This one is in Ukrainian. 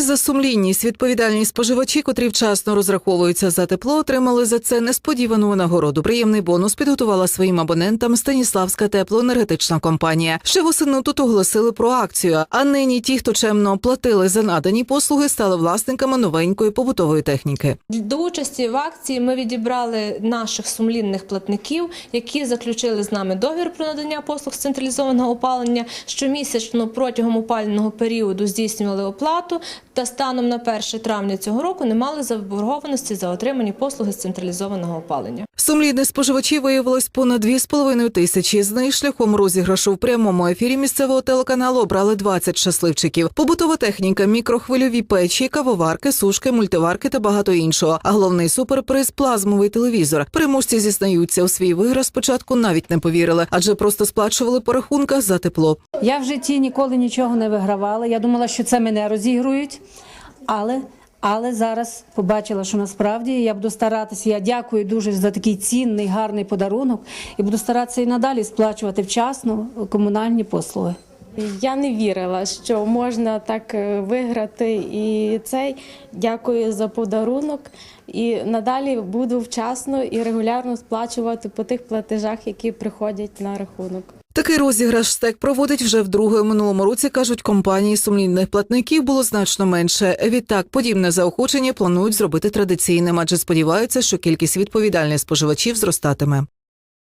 Приз за сумлінність відповідальні споживачі, котрі вчасно розраховуються за тепло, отримали за це несподівану нагороду. Приємний бонус підготувала своїм абонентам Станіславська теплоенергетична компанія. Ще восени тут оголосили про акцію. А нині ті, хто чемно платили за надані послуги, стали власниками новенької побутової техніки. До участі в акції ми відібрали наших сумлінних платників, які заключили з нами договір про надання послуг з централізованого опалення. Щомісячно протягом опалювального періоду здійснювали оплату та станом на 1 травня цього року не мали заборгованості за отримані послуги з централізованого опалення. Сумлінних споживачів виявилось понад 2,5 тисячі. З них шляхом розіграшу в прямому ефірі місцевого телеканалу обрали 20 щасливчиків. Побутова техніка, мікрохвильові печі, кавоварки, сушки, мультиварки та багато іншого. А головний суперприз плазмовий телевізор. Переможці зізнаються у свій виграш спочатку навіть не повірили, адже просто сплачували по рахунках за тепло. Я в житті ніколи нічого не вигравала. Я думала, що це мене розігрують, але, але зараз побачила, що насправді я буду старатися. Я дякую дуже за такий цінний, гарний подарунок і буду старатися і надалі сплачувати вчасно комунальні послуги. Я не вірила, що можна так е, виграти. І цей дякую за подарунок. І надалі буду вчасно і регулярно сплачувати по тих платежах, які приходять на рахунок. Такий розіграш стек проводить вже вдруге. Минулому році кажуть, компанії сумлінних платників було значно менше. Відтак, подібне заохочення планують зробити традиційним, адже сподіваються, що кількість відповідальних споживачів зростатиме.